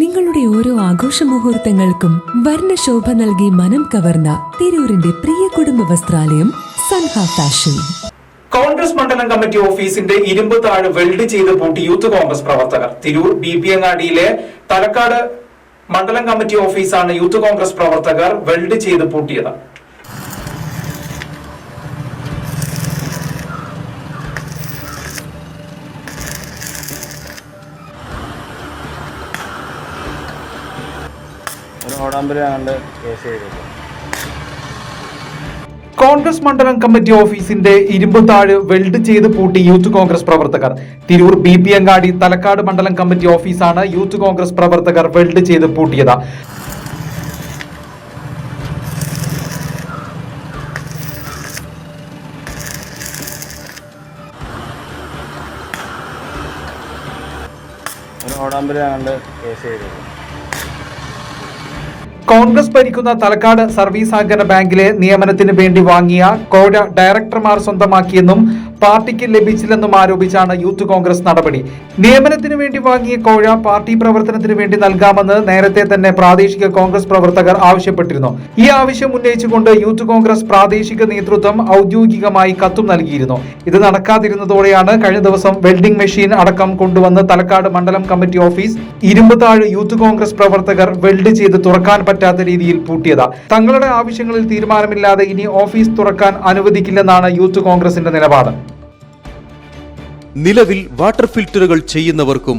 നിങ്ങളുടെ ഓരോ ആഘോഷ മുഹൂർത്തങ്ങൾക്കും വർണശോഭ നൽകി മനം കവർന്ന തിരൂരിന്റെ പ്രിയ കുടുംബ വസ്ത്രാലയം സൻഹ ഫാഷൻ. കോൺഗ്രസ് മണ്ഡലം കമ്മിറ്റി ഓഫീസിന്റെ ഇരുമ്പ് താഴ് വെൽഡ് ചെയ്ത് പൂട്ടി യൂത്ത് കോൺഗ്രസ് പ്രവർത്തകർ. തിരൂർ ബി പി അങ്ങാടിയിലെ തലക്കാട് മണ്ഡലം കമ്മിറ്റി ഓഫീസാണ് യൂത്ത് കോൺഗ്രസ് പ്രവർത്തകർ വെൽഡ് ചെയ്ത് പൂട്ടിയത്. ഒരു കേസ് കോൺഗ്രസ് മണ്ഡലം കമ്മിറ്റി ഓഫീസിന്റെ ഇരുമ്പ് താഴ് വെൽഡ് ചെയ്ത് പൂട്ടി യൂത്ത് കോൺഗ്രസ് പ്രവർത്തകർ. തിരൂർ ബി പി അങ്ങാടി തലക്കാട് മണ്ഡലം കമ്മിറ്റി ഓഫീസാണ് യൂത്ത് കോൺഗ്രസ് പ്രവർത്തകർ വെൽഡ് ചെയ്ത് പൂട്ടിയത്. ഒരു കേസ് ചെയ്തില്ല. കോൺഗ്രസ് ഭരിക്കുന്ന തലക്കാട് സർവീസ് സഹകരണ ബാങ്കിലെ നിയമനത്തിന് വേണ്ടി വാങ്ങിയ കോഴ ഡയറക്ടർമാർ സ്വന്തമാക്കിയെന്നും പാർട്ടിക്ക് ലഭിച്ചില്ലെന്നും ആരോപിച്ചാണ് യൂത്ത് കോൺഗ്രസ് നടപടി. നിയമനത്തിന് വേണ്ടി വാങ്ങിയ കോഴ പാർട്ടി പ്രവർത്തനത്തിന് വേണ്ടി നൽകാമെന്ന് നേരത്തെ തന്നെ പ്രാദേശിക കോൺഗ്രസ് പ്രവർത്തകർ ആവശ്യപ്പെട്ടിരുന്നു. ഈ ആവശ്യം ഉന്നയിച്ചുകൊണ്ട് യൂത്ത് കോൺഗ്രസ് പ്രാദേശിക നേതൃത്വം ഔദ്യോഗികമായി കത്തും നൽകിയിരുന്നു. ഇത് നടക്കാതിരുന്നതോടെയാണ് കഴിഞ്ഞ ദിവസം വെൽഡിംഗ് മെഷീൻ അടക്കം കൊണ്ടുവന്ന് തലക്കാട് മണ്ഡലം കമ്മിറ്റി ഓഫീസ് ഇരുമ്പത്താഴ് യൂത്ത് കോൺഗ്രസ് പ്രവർത്തകർ വെൽഡ് ചെയ്ത് തുറക്കാൻ പറ്റാത്ത രീതിയിൽ പൂട്ടിയത്. തങ്ങളുടെ ആവശ്യങ്ങളിൽ തീരുമാനമില്ലാതെ ഇനി ഓഫീസ് തുറക്കാൻ അനുവദിക്കില്ലെന്നാണ് യൂത്ത് കോൺഗ്രസിന്റെ നിലപാട്. നിലവിൽ വാട്ടർ ഫിൽറ്ററുകൾ ചെയ്യുന്നവർക്കും